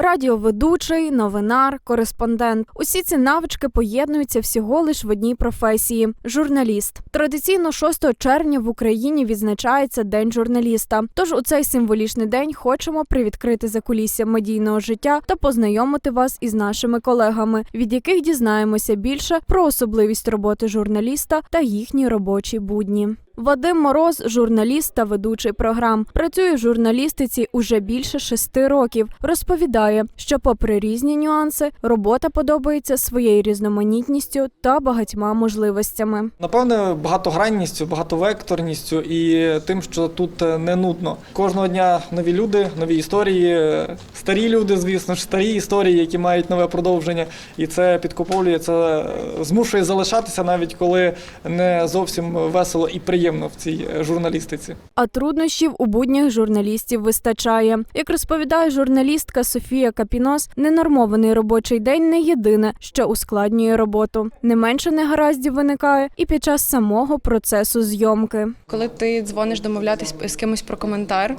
Радіоведучий, новинар, кореспондент. Усі ці навички поєднуються всього лиш в одній професії журналіст. Традиційно 6 червня в Україні відзначається День журналіста. Тож у цей символічний день хочемо привідкрити закулісся медійного життя та познайомити вас із нашими колегами, від яких дізнаємося більше про особливість роботи журналіста та їхні робочі будні. Вадим Мороз, журналіст та ведучий програм, працює в журналістиці уже більше шести років. Розповідає, що, попри різні нюанси, робота подобається своєю різноманітністю та багатьма можливостями. Напевне, багатогранністю, багатовекторністю і тим, що тут е, не нудно. Кожного дня нові люди, нові історії, старі люди, звісно ж, старі історії, які мають нове продовження, і це підкуповує, це е, змушує залишатися, навіть коли не зовсім весело і приємно в цій е, журналістиці. А труднощів у буднях журналістів вистачає. Як розповідає журналістка Софія Капінос, ненормований робочий день не єдине, що ускладнює роботу. Не менше негараздів виникає і під час самого процесу зйомки. Коли ти дзвониш домовлятись з кимось про коментар,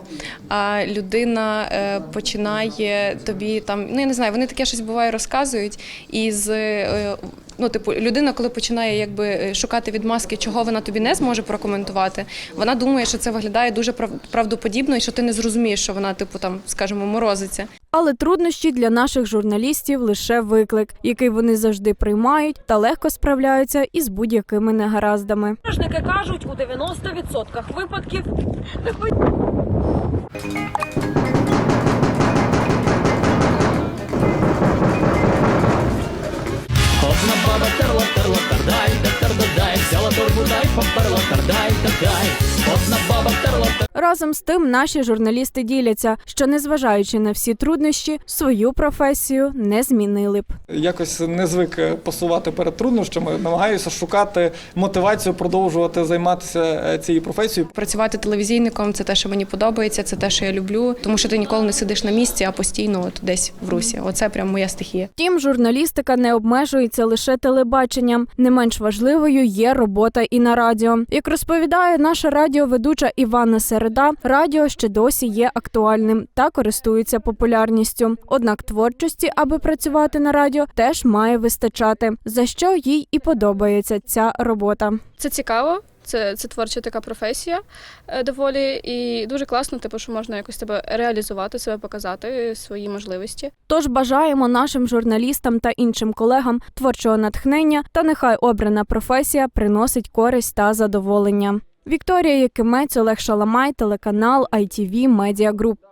а людина е, починає тобі там, ну я не знаю, вони таке щось буває розказують, і з е, ну, типу, людина, коли починає якби е, шукати відмазки, чого вона тобі не зможе прокоментувати, вона думає, що це виглядає дуже прав- правдоподібно, і що ти не зрозумієш, що вона, типу, там, скажімо, морозиться. Але труднощі для наших журналістів лише виклик, який вони завжди приймають та легко справляються із будь-якими негараздами. Стражники кажуть, у 90% випадків поперла. Одна баба Разом з тим, наші журналісти діляться, що незважаючи на всі труднощі, свою професію не змінили б. Якось не звик е, пасувати перед труднощами, намагаюся шукати мотивацію продовжувати займатися е, цією професією. Працювати телевізійником це те, що мені подобається, це те, що я люблю, тому що ти ніколи не сидиш на місці, а постійно от десь в русі. Оце прям моя стихія. Втім, журналістика не обмежується лише телебаченням. Не менш важливою є робота і на радіо. Як розповідає наша радіоведуча Івана Середа, радіо ще досі є актуальним та користується популярністю. Однак творчості, аби працювати на радіо, теж має вистачати, за що їй і подобається ця робота. Це цікаво. Це, це творча така професія е, доволі і дуже класно, типу, що можна якось тебе реалізувати, себе показати, свої можливості. Тож бажаємо нашим журналістам та іншим колегам творчого натхнення та нехай обрана професія приносить користь та задоволення. Вікторія Якимець, Олег Шаламай, телеканал ITV Media Group.